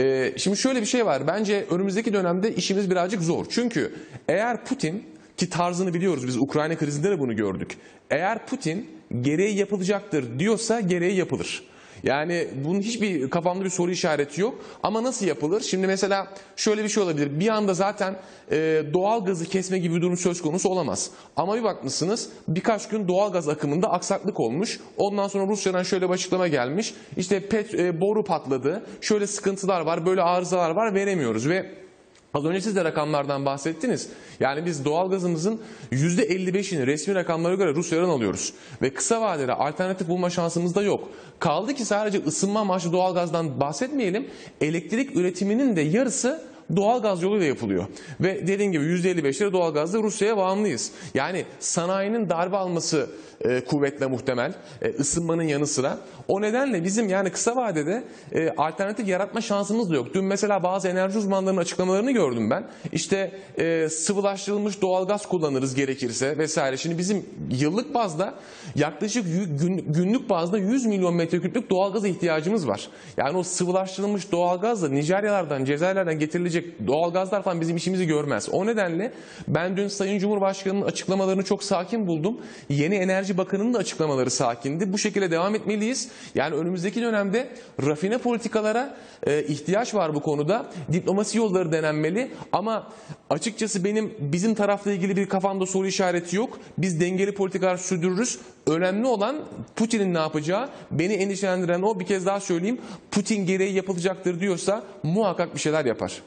Ee, şimdi şöyle bir şey var. Bence önümüzdeki dönemde işimiz birazcık zor. Çünkü eğer Putin ki tarzını biliyoruz biz Ukrayna krizinde de bunu gördük. Eğer Putin gereği yapılacaktır diyorsa gereği yapılır. Yani bunun hiçbir kafamda bir soru işareti yok. Ama nasıl yapılır? Şimdi mesela şöyle bir şey olabilir. Bir anda zaten e, doğal gazı kesme gibi bir durum söz konusu olamaz. Ama bir bakmışsınız birkaç gün doğal gaz akımında aksaklık olmuş. Ondan sonra Rusya'dan şöyle bir açıklama gelmiş. İşte pet, e, boru patladı. Şöyle sıkıntılar var, böyle arızalar var veremiyoruz ve Az önce siz de rakamlardan bahsettiniz. Yani biz doğalgazımızın %55'ini resmi rakamlara göre Rusya'dan alıyoruz. Ve kısa vadede alternatif bulma şansımız da yok. Kaldı ki sadece ısınma amaçlı doğalgazdan bahsetmeyelim. Elektrik üretiminin de yarısı doğalgaz yoluyla yapılıyor. Ve dediğim gibi %55'leri doğalgazda Rusya'ya bağımlıyız. Yani sanayinin darbe alması e, kuvvetle muhtemel e, ısınmanın yanı sıra. O nedenle bizim yani kısa vadede e, alternatif yaratma şansımız da yok. Dün mesela bazı enerji uzmanlarının açıklamalarını gördüm ben. İşte e, sıvılaştırılmış doğalgaz kullanırız gerekirse vesaire. Şimdi bizim yıllık bazda yaklaşık gün- günlük bazda 100 milyon metreküplük doğalgaza ihtiyacımız var. Yani o sıvılaştırılmış doğalgazla Nijeryalardan, Cezayirlerden getirilecek doğalgazlar falan bizim işimizi görmez. O nedenle ben dün Sayın Cumhurbaşkanı'nın açıklamalarını çok sakin buldum. Yeni Enerji Bakanı'nın da açıklamaları sakindi. Bu şekilde devam etmeliyiz. Yani önümüzdeki dönemde rafine politikalara e, ihtiyaç var bu konuda. Diplomasi yolları denenmeli ama açıkçası benim bizim tarafla ilgili bir kafamda soru işareti yok. Biz dengeli politikalar sürdürürüz. Önemli olan Putin'in ne yapacağı. Beni endişelendiren o bir kez daha söyleyeyim. Putin gereği yapılacaktır diyorsa muhakkak bir şeyler yapar.